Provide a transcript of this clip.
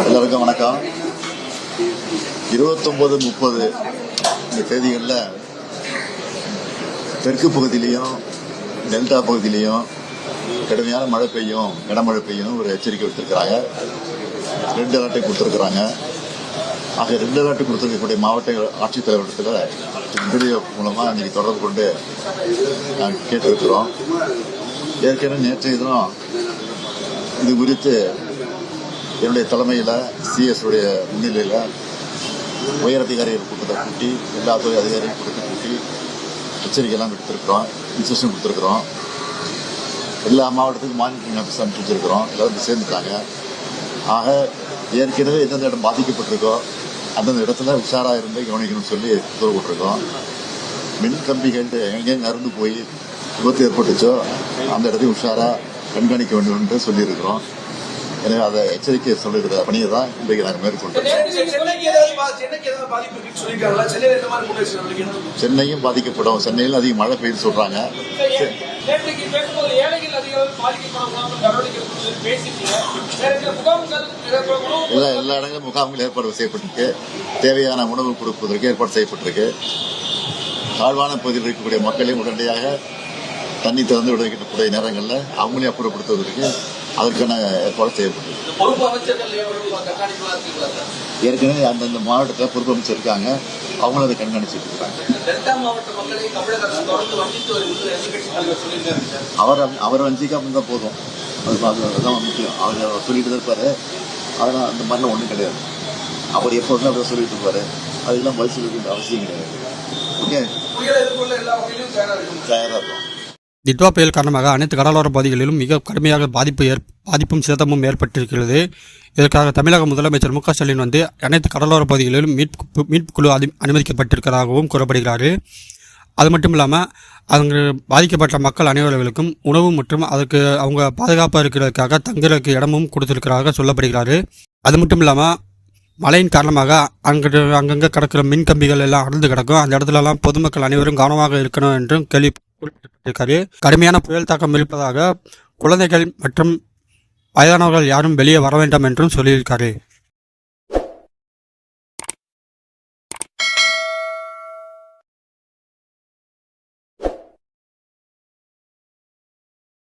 எல்லாருக்கும் வணக்கம். இருபத்தொம்போது முப்பது இந்த தேதிகளில் தெற்கு பகுதியிலையும் டெல்டா பகுதியிலையும் கடுமையான மழை பெய்யும் கனமழை பெய்யும் ஒரு எச்சரிக்கை விடுத்திருக்கிறாங்க. ரெண்டு அலர்ட்டை கொடுத்துருக்குறாங்க. ஆக ரெண்டு அலர்ட்டு கொடுத்துருக்கக்கூடிய மாவட்ட ஆட்சித்தலைவரிடத்தில் வீடியோ மூலமாக இன்னைக்கு தொடர்பு கொண்டு நாங்கள் கேட்டிருக்கிறோம். ஏற்கனவே நேற்றைய தினம் இது குறித்து என்னுடைய தலைமையில் சிஎஸ் உடைய முன்னிலையில் உயரதிகாரிகள் கூட்டத்தை கூட்டி எல்லா துறை அதிகாரிகள் கூட்டத்தை கூட்டி எச்சரிக்கையெல்லாம் எடுத்திருக்கிறோம் இன்ஸ்ட்ரக்ஷன் கொடுத்துருக்குறோம். எல்லா மாவட்டத்துக்கும் மானிட்டரிங் ஆஃபீஸ் அனுப்பிச்சு வச்சிருக்கிறோம். எல்லாரும் சேர்ந்துட்டாங்க. ஆக ஏற்கனவே எந்தெந்த இடம் பாதிக்கப்பட்டிருக்கோ அந்தந்த இடத்துல உஷாராக இருந்து கவனிக்கணும்னு சொல்லி உத்தரவு போட்டிருக்கோம். மின் கம்பிகள் எங்கெங்க அறுந்து போய் விபத்து ஏற்பட்டுச்சோ அந்த இடத்தையும் உஷாராக கண்காணிக்க வேண்டும் என்று சொல்லியிருக்கிறோம். எனவே அதை எச்சரிக்கை சொல்லுகிற பணியை தான் இன்றைக்கு நாங்கள் மேற்கொண்டோம் சென்னையும் பாதிக்கப்படும். சென்னையில் அதிக மழை பெய்யுது சொல்றாங்க. எல்லா எல்லா இடங்களிலும் முகாம்கள் ஏற்பாடு செய்யப்பட்டிருக்கு. தேவையான உணவு கொடுப்பதற்கு ஏற்பாடு செய்யப்பட்டிருக்கு. தாழ்வான பகுதியில் இருக்கக்கூடிய மக்களையும் உடனடியாக தண்ணி திறந்து விடக்கூடிய நேரங்களில் அவங்களையும் அப்புறப்படுத்துவதற்கு அதற்கான ஏற்பாடு சார்? ஏற்கனவே அந்தந்த மாவட்டத்தில் பொறுப்பு அமைச்சர் இருக்காங்க அவங்களும் அதை கண்காணிச்சுட்டு இருக்காங்க. அவர் அவர் வஞ்சிக்காம இருந்தால் போதும். அது அது- அதுதான் முக்கியம். அவர் சொல்லிட்டு தான் இருப்பாரு. அதெல்லாம் அந்த மாதிரிலாம் ஒன்றும் கிடையாது. அவர் எப்போதுமே அப்படி சொல்லிட்டு இருப்பாரு. அதுக்கெல்லாம் பதில் சொல்ல வேண்டிய அவசியம் கிடையாது. ஓகே? தயாராக இருக்கும் டிட்வா புயல் காரணமாக அனைத்து கடலோர பகுதிகளிலும் மிக கடுமையாக பாதிப்பு ஏற் பாதிப்பும் சேதமும் ஏற்பட்டிருக்கிறது. இதற்காக தமிழக முதலமைச்சர் மு க ஸ்டாலின் வந்து அனைத்து கடலோர பகுதிகளிலும் மீட்பு மீட்பு குழு அதி அனுமதிக்கப்பட்டிருக்கிறதாகவும் கூறப்படுகிறார். அது மட்டும் இல்லாமல் அங்கு பாதிக்கப்பட்ட மக்கள் அனைவர்களுக்கும் உணவு மற்றும் அதற்கு அவங்க பாதுகாப்பாக இருக்கிறதுக்காக தங்குறதுக்கு இடமும் கொடுத்திருக்கிறதாக சொல்லப்படுகிறார். அது மட்டும் இல்லாமல் மழையின் காரணமாக அங்கு அங்கங்கே கிடக்கிற மின் கம்பிகள் எல்லாம் அறுந்து கிடக்கும். அந்த இடத்துலலாம் பொதுமக்கள் அனைவரும் கவனமாக இருக்கணும் என்றும் கேள்வி குறிப்பிட்டிருக்காரு கடுமையான புயல் தாக்கம் இருப்பதாக குழந்தைகள் மற்றும் வயதானவர்கள் யாரும் வெளியே வர வேண்டாம் என்றும் சொல்லியிருக்காரு.